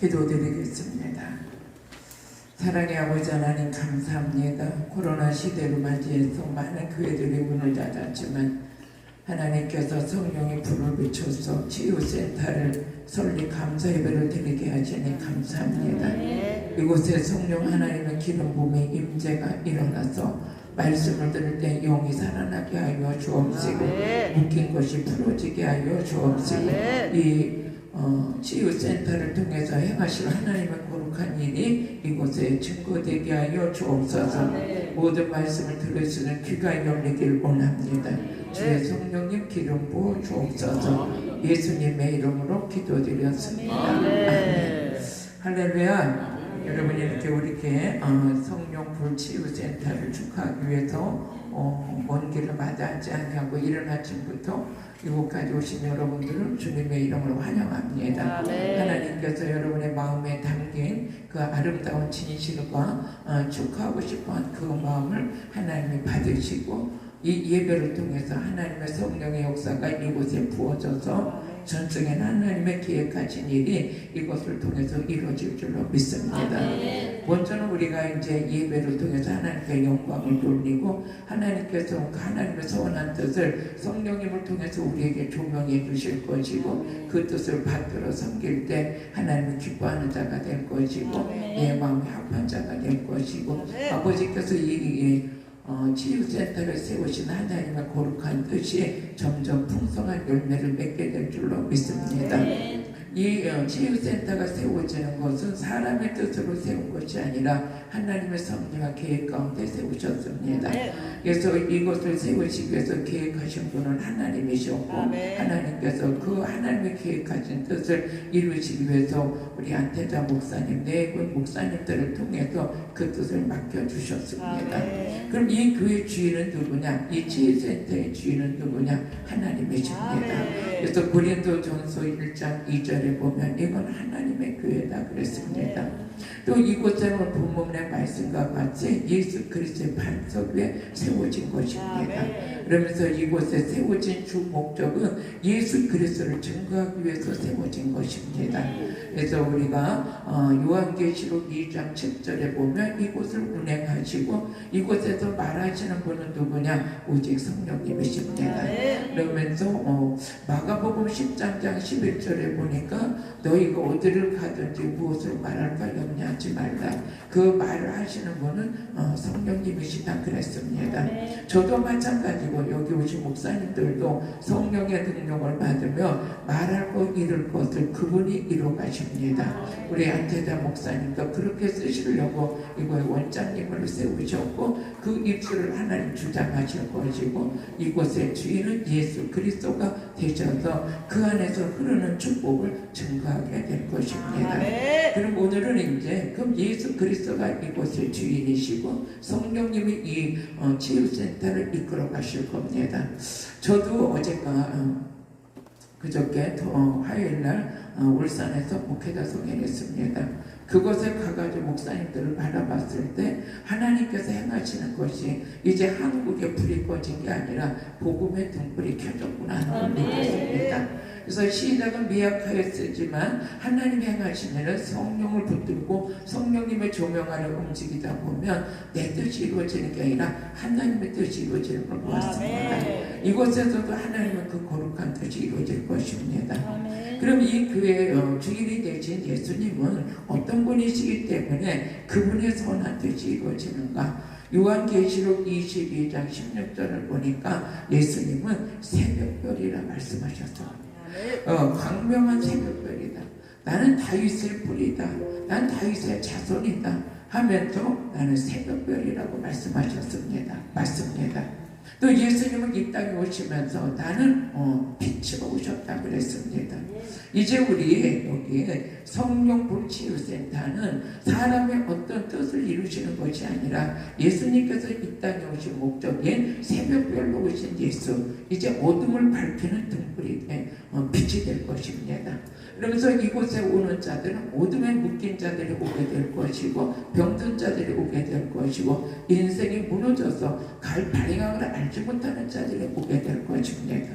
기도드리겠습니다. 사랑의 아버지 하나님 감사합니다. 코로나 시대로 맞이해서 많은 교회들이 문을 닫았지만 하나님께서 성령의 불을 비춰서 치유센터를 설립 감사 예배를 드리게 하시니 감사합니다. 이곳에 성령 하나님의 기름 부음의 임재가 일어나서 말씀을 들을 때 영이 살아나게 하여 주옵시고 묶인 것이 풀어지게 하여 주옵시고 이 어, 치유센터를 통해서 행하실 하나님의 거룩한 일이 이곳에 증거되게 하여 주옵소서. 모든 말씀을 들을 수 있는 귀가 열리길 원합니다. 주의 성령님 기름 부어 주옵소서. 예수님의 이름으로 기도드렸습니다. 아멘. 할렐루야 여러분 이렇게 우리께 어, 성령 불 치유센터를 축하하기 위해서 어, 먼 길을 마다하지 않냐고 이른 아침부터 이곳까지 오신 여러분들을 주님의 이름으로 환영합니다. 아멘. 하나님께서 여러분의 마음에 담긴 그 아름다운 진실과 어, 축하하고 싶어한 그 마음을 하나님이 받으시고 이 예배를 통해서 하나님의 성령의 역사가 이곳에 부어져서 전적인 하나님의 계획하신 일이 이것을 통해서 이루어질 줄로 믿습니다. 먼저는 우리가 이제 예배를 통해서 하나님께 영광을 돌리고 하나님께서 그 하나님의 선한 뜻을 성령님을 통해서 우리에게 조명해 주실 것이고 그 뜻을 받들어 섬길 때 하나님을 기뻐하는 자가 될 것이고 내 마음이 합한 자가 될 것이고 아버지께서 이, 이 어, 치유센터를 세우신 하나님의 거룩한 뜻이 점점 풍성한 열매를 맺게 될 줄로 믿습니다. 이 어, 치유센터가 세워지는 것은 사람의 뜻으로 세운 것이 아니라 하나님의 섭리와 계획 가운데 세우셨습니다. 그래서 이것을 세우시기 위해서 계획하신 분은 하나님이셨고 아멘. 하나님께서 그 하나님의 계획하신 뜻을 이루시기 위해서 우리 안태자 목사님, 네군 목사님들을 통해서 그 뜻을 맡겨주셨습니다. 그럼 이 교회 주인은 누구냐? 이 치유센터의 주인은 누구냐? 하나님이십니다. 그래서 고린도 전서 1장 2절 에 보면 이건 하나님의 교회다 그랬습니다. 또 이곳에는 본문의 말씀과 같이 예수 그리스도의 반석 위에 세워진 것입니다. 그러면서 이곳에 세워진 주 목적은 예수 그리스도를 증거하기 위해서 세워진 것입니다. 그래서 우리가 어, 요한계시록 2장 7절에 보면 이곳을 운행하시고 이곳에서 말하시는 분은 누구냐? 오직 성령님이십니다. 그러면서 어, 마가복음 10장 11절에 보니까 너희가 어디를 가든지 무엇을 말할까 염려하지 말라. 그 말을 하시는 분은 어, 성령님이시다 그랬습니다. 저도 마찬가지고 여기 오신 목사님들도 성령의 능력을 받으며 말할 것 이룰 것을 그분이 이루어 가십니다. 우리 안태자 목사님도 그렇게 쓰시려고 이거의 원장님을 세우셨고 그 입술을 하나님 주장하실 것이고 이곳의 주인은 예수 그리스도가 되셔서 그 안에서 흐르는 축복을 증거하게 될 것입니다. 그럼 오늘은 이제 그럼 예수 그리스도가 이곳의 주인이시고 성령님이 이 어, 치유센터를 이끌어 가실 겁니다. 저도 어제가 어, 그저께 어, 화요일 날 어, 울산에서 목회자 소개했습니다. 그곳에 가가지고 목사님들을 바라봤을 때 하나님께서 행하시는 것이 이제 한국에 불이 꺼진 게 아니라 복음의 등불이 켜졌구나 하는 걸 느꼈습니다. 그래서 시작은 미약하였지만 하나님 일은 성령을 붙들고 성령님의 조명 아래 움직이다 보면 내 뜻이 이루어지는 게 아니라 하나님의 뜻이 이루어지는 걸 보았습니다. 이곳에서도 하나님의 그 거룩한 뜻이 이루어질 것입니다. 그럼 이 교회의 어, 주인이 되신 예수님은 어떤 분이시기 때문에 그분의 선한 뜻이 이루어지는가? 요한계시록 22장 16절을 보니까 예수님은 새벽별이라 말씀하셨어요. 어, 광명한 새벽별이다. 나는 다윗의 뿌리다. 난 다윗의 자손이다. 하면서 나는 새벽별이라고 말씀하셨습니다. 맞습니다. 또 예수님은 이 땅에 오시면서 나는 어, 빛으로 오셨다 그랬습니다. 이제 우리 여기 성령 불치유센터는 사람의 어떤 뜻을 이루시는 것이 아니라 예수님께서 이 땅에 오신 목적인 새벽별로 오신 예수 이제 어둠을 밝히는 등불이 돼, 어, 빛이 될 것입니다. 그러면서 이곳에 오는 자들은 어둠에 묶인 자들이 오게 될 것이고 병든 자들이 오게 될 것이고 인생이 무너져서 갈 방향을 알지 못하는 자들이 오게 될 것입니다.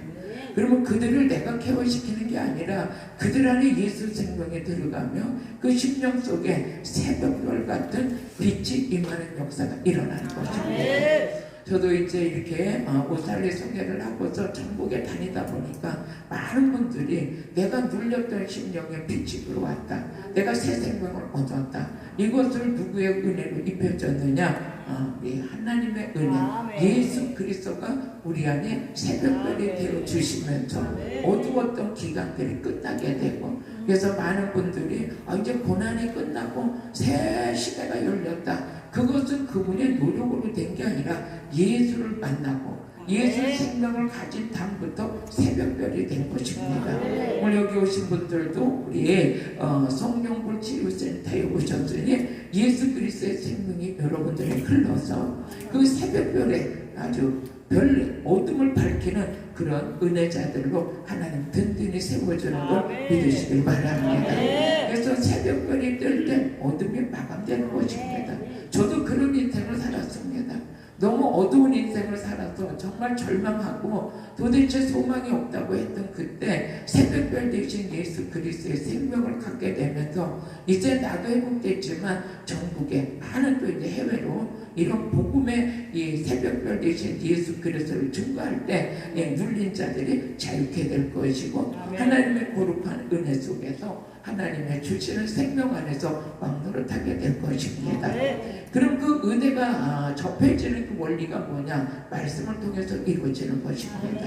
그러면 그들을 내가 케어시키는 게 아니라 그들 안에 예수 생명이 들어가며 그 심령 속에 새벽별 같은 빛이 임하는 역사가 일어나는 것입니다. 저도 이제 이렇게 어, 오살리 소개를 하고서 전국에 다니다 보니까 많은 분들이 내가 눌렸던 심령에 빛이 들어왔다. 내가 새 생명을 얻었다. 이것을 누구의 은혜로 입혀졌느냐? 어, 우리 하나님의 은혜. 예수 그리스도가 우리 안에 새벽별이. 되어 주시면서 어두웠던 기간들이 끝나게 되고 그래서 많은 분들이 아, 이제 고난이 끝나고 새 시대가 열렸다. 그것은 그분의 노력으로 된 게 아니라 예수를 만나고 예수 아멘. 생명을 가진 다음부터 새벽별이 된 것입니다. 오늘 여기 오신 분들도 우리의 어, 성령불 치료센터에 오셨으니 예수 그리스도의 생명이 여러분들에 흘러서 그 새벽별에 아주 별 어둠을 밝히는 그런 은혜자들로 하나님 든든히 세워주는 걸. 믿으시길 바랍니다. 아멘. 그래서 새벽별이 뜰 때 어둠이 마감되는 것입니다. 저도 그런 인생을 살았습니다. 너무 어두운 인생을 살아서 정말 절망하고 도대체 소망이 없다고 했던 그때 새벽별 대신 예수 그리스도의 생명을 갖게 되면서 이제 나도 회복됐지만 전국에 많은 또 이제 해외로 이런 복음의 이 새벽별 대신 예수 그리스도를 증거할 때 예, 눌린 자들이 자유케 될 것이고. 하나님의 거룩한 은혜 속에서 하나님의 주시는 생명 안에서 왕노릇하게 될 것입니다. 네. 그럼 그 은혜가 아, 접해지는 그 원리가 뭐냐? 말씀을 통해서 이루어지는 것입니다.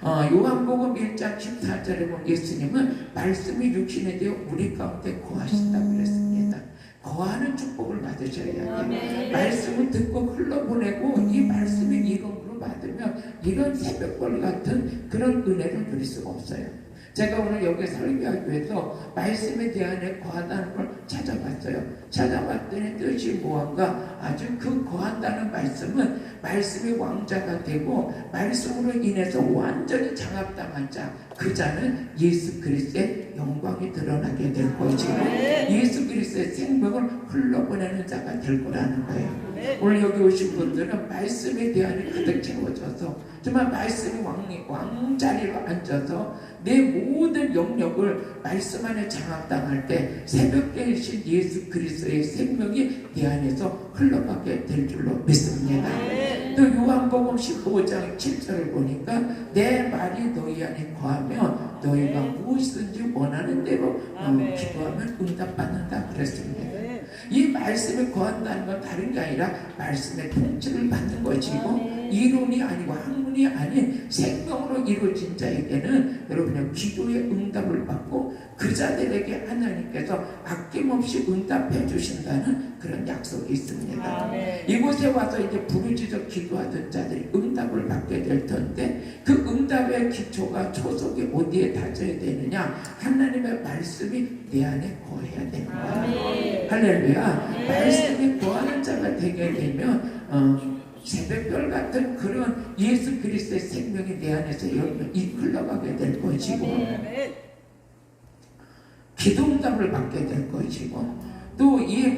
어, 요한복음 1장 14절에 보면 예수님은 말씀이 육신이 되어 우리 가운데 거하신다고 그랬습니다. 거하는 축복을 받으셔야 돼요. 말씀을 듣고 흘러보내고 이 말씀의 이름으로 받으면 이런 새벽벌 같은 그런 은혜를 누릴 수가 없어요. 제가 오늘 여기 설교하기 위해서 말씀에 대한 거한다는 걸 찾아봤어요. 찾아봤더니 뜻이 무언가 아주 그 거한다는 말씀은 말씀의 왕자가 되고 말씀으로 인해서 완전히 장합당한 자, 그 자는 예수 그리스도의 영광이 드러나게 될 것이고 예수 그리스도의 생명을 흘러보내는 자가 될 거라는 거예요. 네. 오늘 여기 오신 분들은 말씀에 대한 가득 채워져서 정말 말씀이 왕, 왕자리로 앉아서 내 모든 영역을 말씀 안에 장악당할 때 새벽 되신 예수 그리스도의 생명이 내 안에서 흘러가게 될 줄로 믿습니다. 네. 또 요한복음 15장 7절을 보니까 내 말이 너희 안에 거하면 너희가 무엇이든지 원하는 대로. 기도하면 응답받는다 그랬습니다. 네. 이 말씀에 거한다는 건 다른 게 아니라 말씀의 통치를 받는 것이고 아멘. 이론이 아니고 학문이 아닌 생명으로 이루어진 자에게는 여러분의 기도의 응답을 받고 그 자들에게 하나님께서 아낌없이 응답해 주신다는 그런 약속이 있습니다. 아멘. 이곳에 와서 이제 부르짖어 기도하던 자들이 응답을 받게 될 텐데 그 응답의 기초가 초석이 어디에 다져야 되느냐 하나님의 말씀이 내 안에 거해야 되는 거예요. 아멘. 할렐루야. 네. 말씀이 거하는 자가 되게 되면 어, 새벽별 같은 그런 예수 그리스도의 생명이 내 안에서 여러분 이 흘러가게 될 것이고. 기도응답을 받게 될 것이고 또이내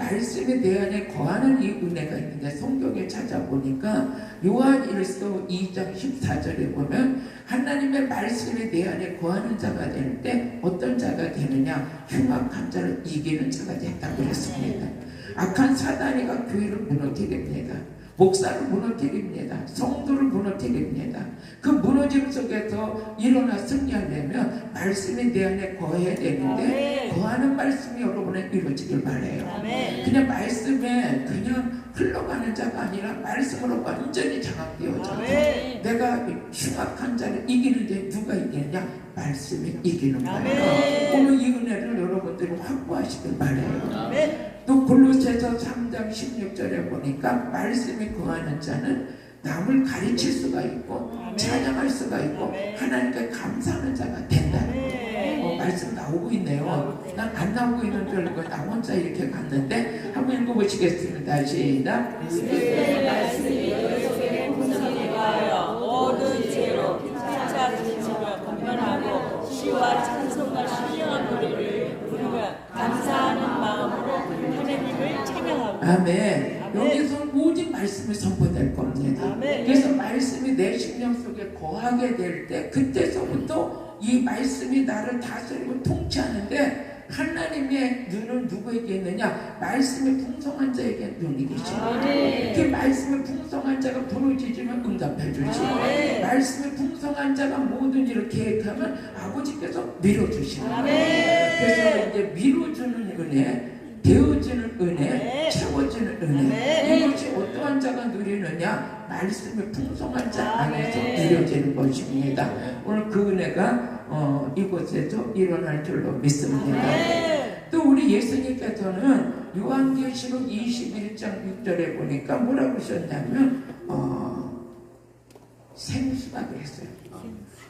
안에 거하는 이 은혜가 있는데 성경에 찾아보니까 요한 일서 2장 14절에 보면 하나님의 내 안에 거하는 자가 될 때 어떤 자가 되느냐 흉악한 자를 이기는 자가 됐다고 그랬습니다. 악한 사단이가 교회를 무너뜨립니다. 목사를 무너뜨립니다. 성도를 무너뜨립니다. 그 무너짐 속에서 일어나 승리하려면 말씀이 내 안에 거해야 되는데. 거하는 말씀이 여러분에 이루어지길 바래요. 그냥 말씀에 그냥 흘러가는 자가 아니라 말씀으로 완전히 장악되어져. 아멘. 내가 이 흉악한 자를 이기는데 누가 이기느냐? 말씀이 이기는 거예요. 오늘 이 은혜를 여러분들이 확보하시길 바래요. 또 골로새서 3장 16절에 보니까 말씀이 거하는 자는 남을 가르칠 수가 있고 아멘. 찬양할 수가 있고 아멘. 하나님께 감사하는 자가 된다. 아멘. 어, 말씀 나오고 있네요. 난 안 나오고 있는 줄 알고 나 혼자 이렇게 갔는데 한번 읽어보시겠습니다. 시작. 그리스도의 말씀이 너희 속에 풍성히 하여 모든 죄로 피차 드시며 건면하고 시와 찬송과 신령한 노래를 부르며 감사 아멘. 여기서 모든 말씀이 선포될 겁니다. 아멘. 그래서 말씀이 내 심령 속에 거하게 될 때 그때서부터 이 말씀이 나를 다스리고 통치하는데 하나님의 눈은 누구에게 있느냐? 말씀이 풍성한 자에게 눈이 계십니다. 그 말씀이 풍성한 자가 부르짖으면 응답해 주시고 아멘. 말씀이 풍성한 자가 모든 일을 계획하면 아버지께서 밀어주십니다. 아멘. 그래서 이제 밀어주는 은혜, 되어주는 은혜, 아멘. 채워주는 은혜 아멘. 이것이 어떠한 자가 누리느냐? 말씀이 풍성한 자 안에서 아멘. 누려지는 것입니다. 오늘 그 은혜가 어, 이곳에서 일어날 줄로 믿습니다. 또 우리 예수님께서는 요한계시록 21장 6절에 보니까 뭐라고 하셨냐면 어, 생수가 그랬어요.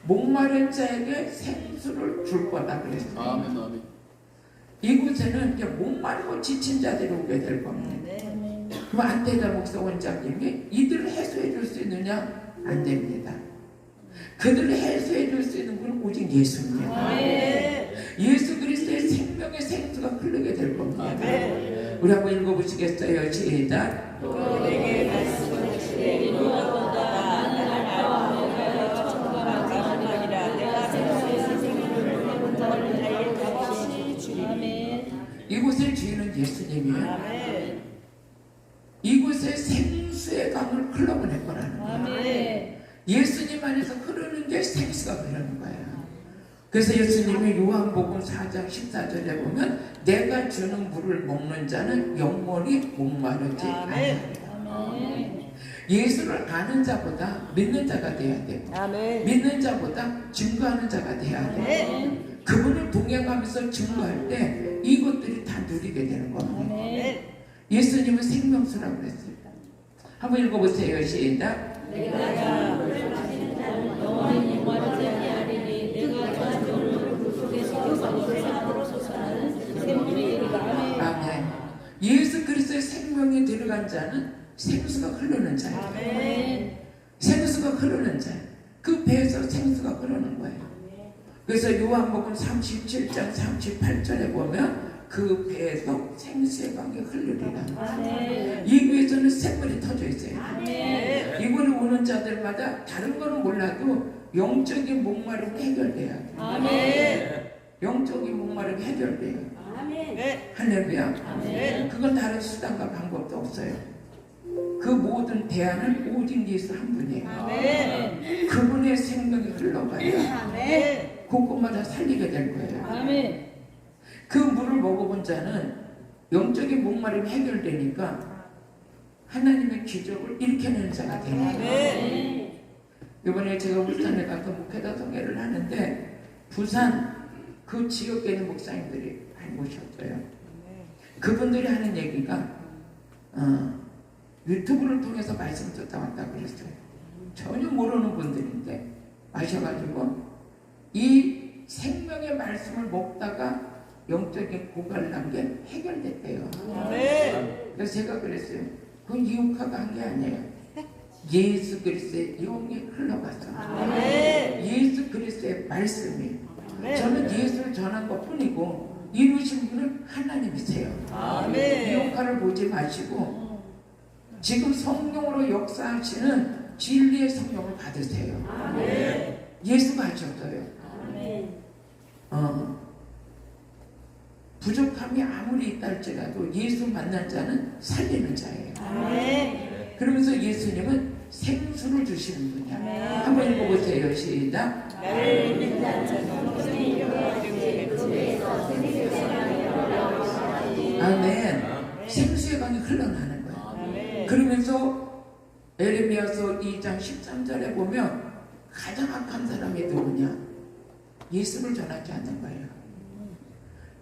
목마른 자에게 생수를 줄 거다 그랬어요. 아멘 아멘 이곳에는 이제 목마르고 지친 자들이 오게 될 겁니다. 그럼 안테자 목사 원장님이 이들을 해소해 줄 수 있느냐? 안 됩니다. 그들을 해소해 줄 수 있는 분은 오직 예수입니다. 아멘. 예수 그리스도의 생명의 생수가 흐르게 될 겁니다. 아멘. 우리 한번 읽어보시겠어요? 시작. 또 내게 말씀하시되 이루어 본다 나를 알고 천국과 가문하리라 내가 생수의 생명을 본다를 나의 값없이 주리니 이곳의 주인은 예수님이에요. 아멘 이곳에 생수의 강을 흘러보낼 거라는 거예요. 아멘 예수님 안에서 흐르는 게 생수가 흐르는 거예요. 그래서 예수님이 요한복음 4장 14절에 보면 내가 주는 물을 먹는 자는 영원히 목마르지. 않으리라. 예수를 아는 자보다 믿는 자가 돼야 돼요. 아멘 믿는 자보다 증거하는 자가 돼야 돼요. 아멘 그분을 동행하면서 증거할 때 이것들이 다 누리게 되는 겁니다. 아멘 예수님은 생명수라고 그랬어요. 한번 읽어보세요. 시작. 아멘. 예수 그리스도의 생명이 들어간 자는 생수가 흐르는 자예요. 생수가 흐르는 자. 그 배에서 생수가 흐르는 거예요. 그래서 요한복음 37장 38절에 보면 그 배에서 생수의 강이 흐르리라. 아멘 이 위에서는 샘물이 터져 있어요. 아멘 이번에 오는 자들마다 다른 거는 몰라도 영적인 목마름이 해결돼야 돼. 아멘 영적인 목마름이 해결돼요. 네. 할렐루야. 그건 다른 수단과 방법도 없어요. 그 모든 대안은 오직 예수 한 분이에요. 아멘 그분의 생명이 흘러가야 아멘 곳곳마다 살리게 될 거예요. 아멘 그 물을 먹어본 자는 영적인 목마름이 해결되니까 하나님의 기적을 일으켜내는 자가 되는 거예요. 이번에 제가 울산에 가서 목회자 성회를 하는데 부산 그 지역에 있는 목사님들이 많이 모셨어요. 그분들이 하는 얘기가 어, 유튜브를 통해서 말씀 듣다 왔다 그랬어요. 전혀 모르는 분들인데 마셔가지고 이 생명의 말씀을 먹다가 영적인 고갈난 게 해결됐대요. 아멘 그래서 제가 그랬어요. 그건 이웃화가 한 게 아니에요. 예수 그리스도의 영이 흘러갔어. 아멘 예수 그리스도의 말씀이 아멘 저는 예수를 전한 것 뿐이고 이루신 분은 하나님이세요. 아멘 이웃화를 보지 마시고 지금 성령으로 역사하시는 진리의 성령을 받으세요. 아멘 예수가 하셨어요. 어, 부족함이 아무리 있다 할지라도 예수 만난 자는 살리는 자예요. 아멘 그러면서 예수님은 생수를 주시는 분이야. 아멘. 한번 읽어보세요. 시작. 아멘. 생수의 강이 흘러나는 거야. 아멘 그러면서 에레미야서 2장 13절에 보면 가장 악한 사람이 누구냐? 예수를 전하지 않는 거예요.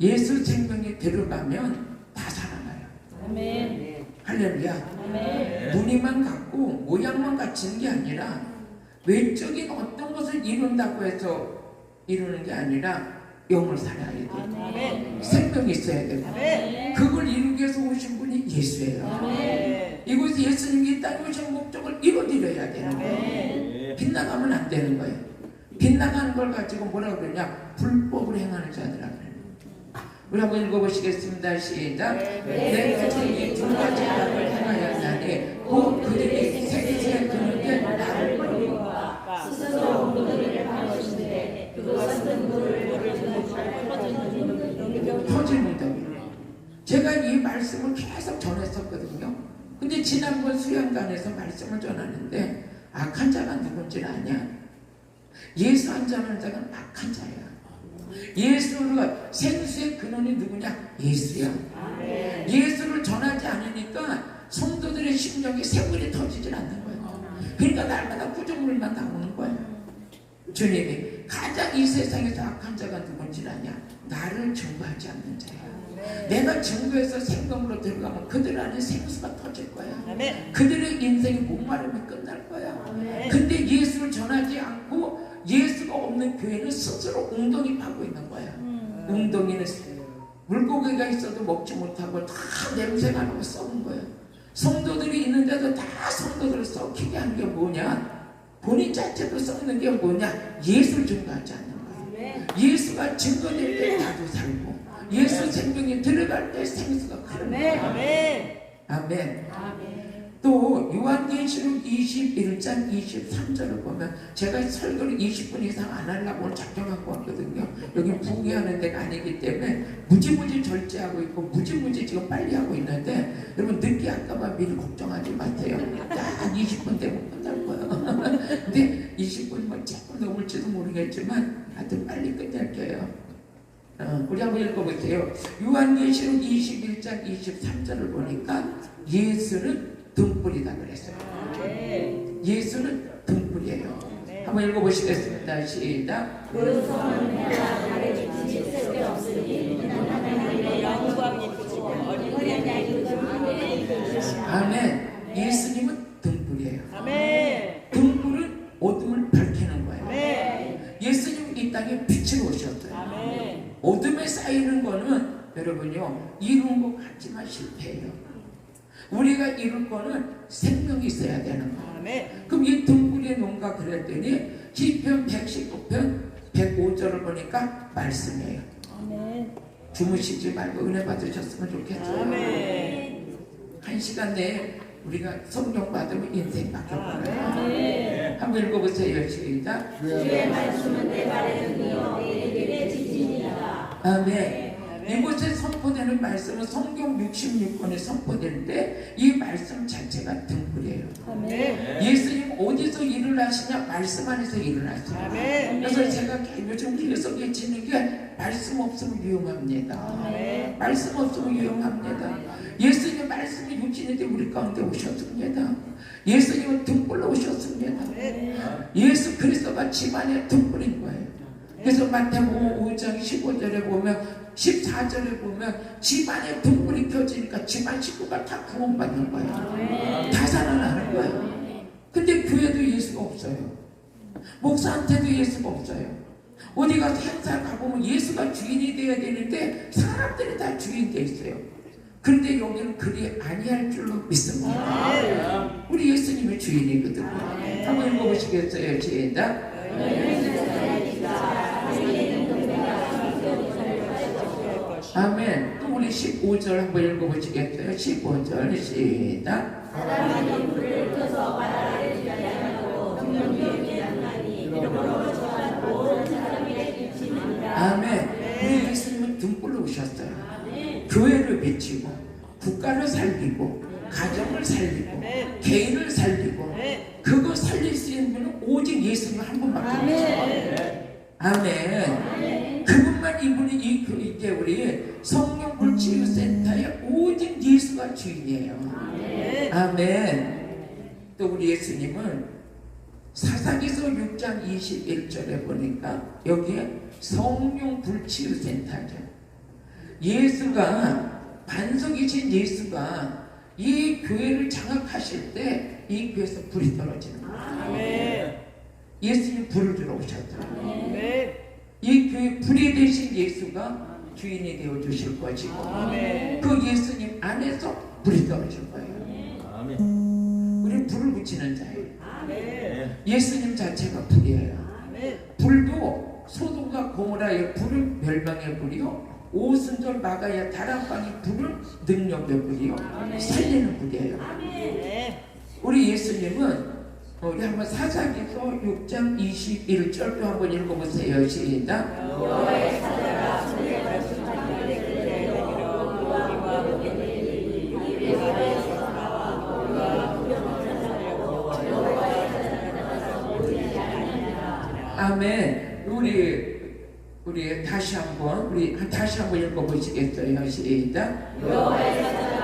예수 생명이 들어가면 다 살아나요. 아멘 할렐루야. 아멘 무늬만 갖고 모양만 갖추는 게 아니라 외적인 어떤 것을 이룬다고 해서 이루는 게 아니라 영을 살아야 돼. 아멘 생명이 있어야 되고 아멘 그걸 이루기 위해서 오신 분이 예수예요. 아멘 이곳에 예수님이 이 땅에 오신 목적을 이루어드려야 되는 거예요. 빗나가면 안 되는 거예요. 빗나가는 걸 가지고 뭐라 그러냐? 불법을 행하는 자들아 그래요. 우리 한번 읽어보시겠습니다. 시작. 내 백성이 두 가지 악을 행하였나니 곧 그들이 생수에 드는 게 나를 버리고 스스로 웅덩이를 파놓으시되 그것은 물을 터질 웅덩이. 제가 이 말씀을 계속 전했었거든요. 근데 지난번 수양관에서 말씀을 전하는데 악한 자가 누군지 아냐? 예수 안 자는 자가 악한 자야. 예수가 생수의 근원이 누구냐? 예수야. 예수를 전하지 않으니까 성도들의 심령이 샘물이 터지질 않는 거예요. 그러니까 날마다 구조물만 나오는 거예요. 주님이 가장 이 세상에서 악한 자가 누군지 아냐? 나를 증거하지 않는 자야. 내가 증거해서 생명으로 들어가면 그들 안에 생수가 터질 거야. 그들의 인생이 목마름이 끝날 거야. 근데 예수를 전하지 않고 예수가 없는 교회는 스스로 웅덩이 파고 있는 거야. 웅덩이는 물고기가 있어도 먹지 못하고 다 냄새가 나고 썩은 거야. 성도들이 있는데도 다 성도들을 썩히게 하는 게 뭐냐? 본인 자체도 썩는 게 뭐냐? 예수를 증거하지 않는 거야. 예수가 증거될 때 나도 살고 예수 생명이 들어갈 때 생수가 흐르는 거야. 아멘. 아멘. 또 요한계시록 21장 23절을 보면 제가 설교를 20분 이상 안 하려고 작정하고 왔거든요. 여기 부귀하는 데가 아니기 때문에 무지무지 절제하고 있고 무지무지 지금 빨리 하고 있는데 여러분 늦게 할까봐 미리 걱정하지 마세요. 딱 20분 되면 끝날 거예요. 근데 20분 뭐 조금 넘을지도 모르겠지만 하여튼 빨리 끝낼게요. 어, 우리 한번 읽어보세요. 요한계시록 21장 23절을 보니까 예수는 등불이다 그랬어요. 예수는 등불이에요. 한번 읽어보시겠습니다. 시작. 아멘. 예수님은 등불이에요. 등불은 어둠을 밝히는 거예요. 아멘. 예수님은 이 땅에 빛을 오셨어요. 어둠에 쌓이는 거는 여러분요 이룬 것 같지만 실패해요. 우리가 이룰 거는 생명이 있어야 되는 거예요. 아멘. 그럼 이 등불에 뭔가 그랬더니 시편 119편 105절을 보니까 말씀이에요. 아멘. 주무시지 말고 은혜 받으셨으면 좋겠어요. 아멘. 한 시간 내에 우리가 성령 받으면 인생 바뀌어버려요. 아멘. 한번 읽어보세요. 시작. 주의 말씀은 내 발에 등이요 내 길에 지진이다. 아멘. 이곳에 선포되는 말씀은 성경 66권에 선포되는데 이 말씀 자체가 등불이에요. 아멘. 예수님 어디서 일을 하시냐? 말씀 안에서 일을 하세요. 아멘. 그래서 제가 요즘 계속 외치는 게 말씀 없으면 위험합니다. 아멘. 말씀 없으면 위험합니다. 예수님 말씀이 육신인데 우리 가운데 오셨습니다. 예수님은 등불로 오셨습니다. 예수 그리스도가 집안의 등불인 거예요. 그래서 마태복음 5장 15절에 보면 14절에 보면 집안에 등불이 켜지니까 집안 식구가 다 구원받는 거예요. 다 살아나는 거예요. 근데 교회도 예수가 없어요. 목사한테도 예수가 없어요. 어디 가서 행사 가보면 예수가 주인이 되어야 되는데 사람들이 다 주인 돼 있어요. 그런데 여기는 그리 아니할 줄로 믿습니다. 우리 예수님이 주인이거든요. 한번 읽어보시겠어요? 시작. 아멘. 또 우리 15절 한번 읽어보시겠어요? 15절 시작. 아멘. 우리 예수님은 등불로 오셨어요. 교회를 비치고 국가를 살리고 가정을 살리고 개인을 살리고 그거 살릴 수 있는 분은 오직 예수님 한 분밖에 없어요. 아멘. 이분이 이 교- 이제 우리 성령 불 치유 센터의 오직 예수가 주인이에요. 아멘. 또 우리 예수님은 사사기서 6장 21절에 보니까 여기에 성령 불치유 센터죠. 예수가 반석이신 예수가 이 교회를 장악하실 때 이 교회에서 불이 떨어지는 거예요. 아멘. 예수님 불을 들어오셨죠. 아멘. 이 교회 불이 되신 예수가 주인이 되어 주실 것이고 아멘. 그 예수님 안에서 불이 떨어질 거예요. 아멘. 우리는 불을 붙이는 자예요. 아멘. 예수님 자체가 불이에요. 아멘. 불도 소돔과 고모라의 불을 멸망의 불이요 오순절 막아야 다락방이 불을 능력의 불이요 살리는 불이에요. 네. 우리 예수님은 어, 우리 한번 사사기서 6장 21절도 한번 읽어보세요. 시작. 아멘. 우리 우리 다시 한번 우리 다시 한번 읽어보시겠어요. 시작.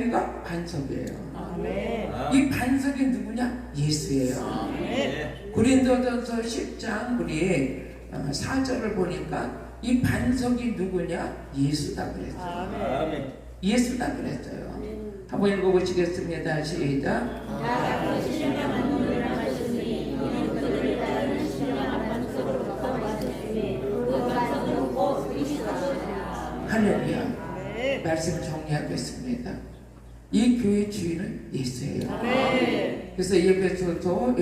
이 바위가 반석이에요. 아멘. 이 반석이 누구냐? 예수예요. 네. 고린도전서 10장 우리 어, 4절을 보니까 이 반석이 누구냐? 예수다 그랬어요. 아멘. 예수다 그랬어요. 한번 읽어보시겠습니다. 시작. 할렐루야. 네. 말씀을 정리하겠습니다. 이 교회 주인은 예수예요. 네. 그래서 예배소서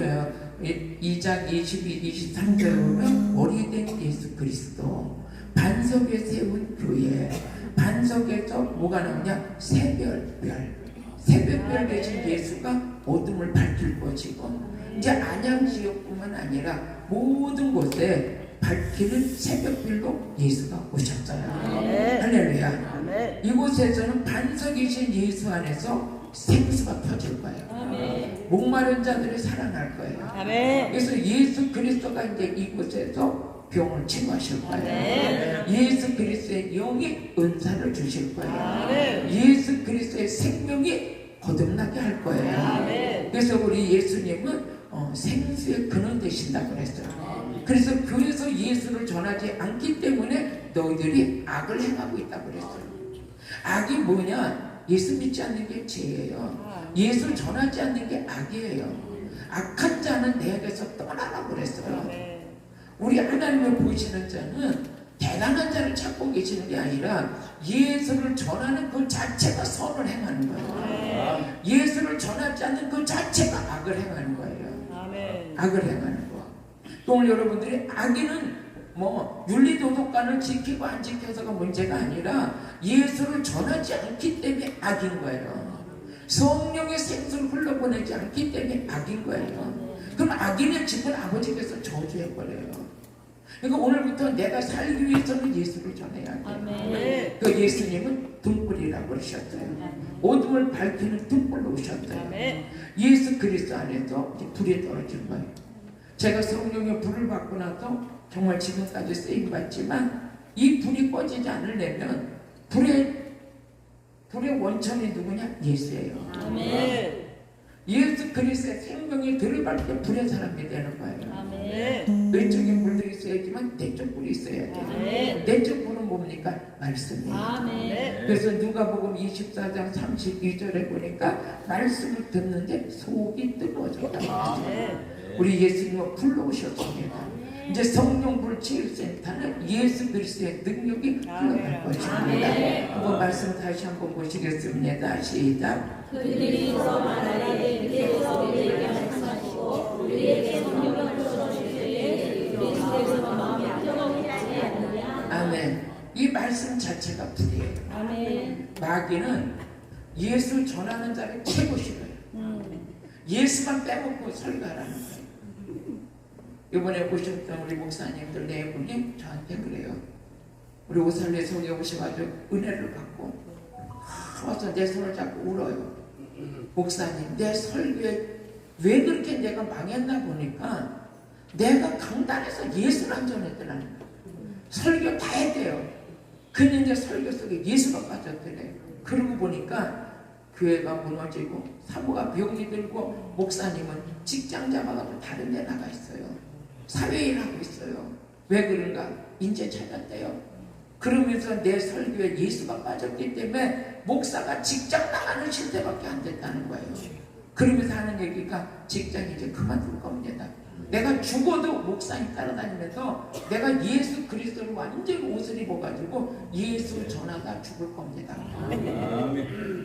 2장 22, 23절에 보면 머리 된 예수 그리스도 반석에 세운 교회 반석에서 뭐가 나오냐 새별별 새별별 대신 예수가 어둠을 밝힐 것이고 이제 안양 지역뿐만 아니라 모든 곳에 밝히는 새벽별로 예수가 오셨어요. 네. 할렐루야. 아멘. 이곳에서는 반석이신 예수 안에서 생수가 터질 거예요. 아멘. 목마른 자들이 살아날 거예요. 아멘. 그래서 예수 그리스도가 이제 이곳에서 병을 치유하실 거예요. 네. 예수 그리스도의 영이 은사를 주실 거예요. 아멘. 예수 그리스도의 생명이 거듭나게 할 거예요. 아멘. 그래서 우리 예수님은 어, 생수의 근원 되신다고 그랬어요. 그래서 교회에서 예수를 전하지 않기 때문에 너희들이 악을 행하고 있다고 그랬어요. 악이 뭐냐? 예수 믿지 않는 게 죄예요. 예수 전하지 않는 게 악이에요. 악한 자는 내게서 떠나라고 그랬어요. 우리 하나님을 보시는 자는 대단한 자를 찾고 계시는 게 아니라 예수를 전하는 그 자체가 선을 행하는 거예요. 예수를 전하지 않는 그 자체가 악을 행하는 거예요. 아멘. 악을 행하는 거. 또 오늘 여러분들이 악인은 뭐 윤리도덕관을 지키고 안 지켜서가 문제가 아니라 예수를 전하지 않기 때문에 악인 거예요. 성령의 생수를 흘러보내지 않기 때문에 악인 거예요. 그럼 악인의 집을 아버지께서 저주해버려요. 그러니까 오늘부터 내가 살기 위해서는 예수를 전해야 돼요. 그 예수님은 등불이라고 그러셨어요. 어둠을 밝히는 등불로 오셨어요. 예수 그리스도 안에서 불이 떨어진 거예요. 제가 성령의 불을 받고 나서 정말 지금까지 쓰임 받지만 이 불이 꺼지지 않으려면 불의 불의 원천이 누구냐? 예수예요. 아멘. 예수 그리스도의 생명이 들어갈 때 불의 사람이 되는 거예요. 아멘. 외적인 불도 있어야지만 내적 불이 있어야 돼요. 아멘. 내적 불은 뭡니까? 말씀이에요. 아멘. 그래서 누가복음 24장 32절에 보니까 말씀을 듣는데 속이 뜨거워졌다. 아멘. 우리 예수님은 불러오셨습니다. 이제 성령 불치유센터는 예수 그리스도의 능력이 흘러갈 것입니다. 한번 말씀 다시 한번 보시겠습니다. 시작. 그들이서 말하되 그대서 우리에게 말씀하시고 우리에게 성령을 부어주시되 그리스도에서 마음이 뜨겁게 하지 않느냐 아멘. 이 말씀 자체가 불이에요. 아멘 마귀는 예수 전하는 자를 최고 싫어요. 예수만 빼먹고 설교하라는 거예요. 이번에 오셨던 우리 목사님들 네 분이 저한테 그래요. 우리 오살레 성에 오셔가지고 은혜를 받고 와서 내 손을 잡고 울어요. 목사님 내 설교에 왜 그렇게 내가 망했나 보니까 내가 강단에서 예수를 안 전했더라는 거예요. 설교 다 했대요. 근데 설교 속에 예수가 빠졌더래. 그러고 보니까 교회가 무너지고 사모가 병이 들고 목사님은 직장 잡아가지고 다른 데 나가 있어요. 사회일 하고 있어요. 왜 그런가? 인제 찾았대요. 그러면서 내 설교에 예수가 빠졌기 때문에 목사가 직장 나가는 신세밖에 안 됐다는 거예요. 그러면서 하는 얘기가 직장 이제 그만둘 겁니다. 내가 죽어도 목사님 따라다니면서 내가 예수 그리스도를 완전히 옷을 입어가지고 예수 전하다 죽을 겁니다.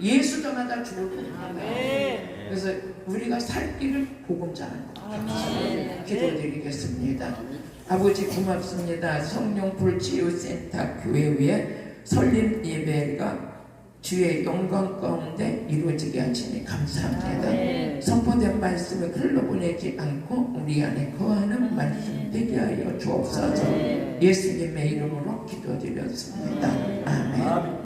예수 전하다 죽을 겁니다. 그래서 우리가 살 길을 복음 전하는 것 같아요. 기도드리겠습니다. 아버지 고맙습니다. 성령 불 치유센터 교회 위에 설립 예배가 주의 영광 가운데 이루어지게 하시니 감사합니다. 선포된 말씀을 흘러보내지 않고 우리 안에 거하는 말씀 되게 하여 주옵소서. 예수님의 이름으로 기도드렸습니다. 아멘.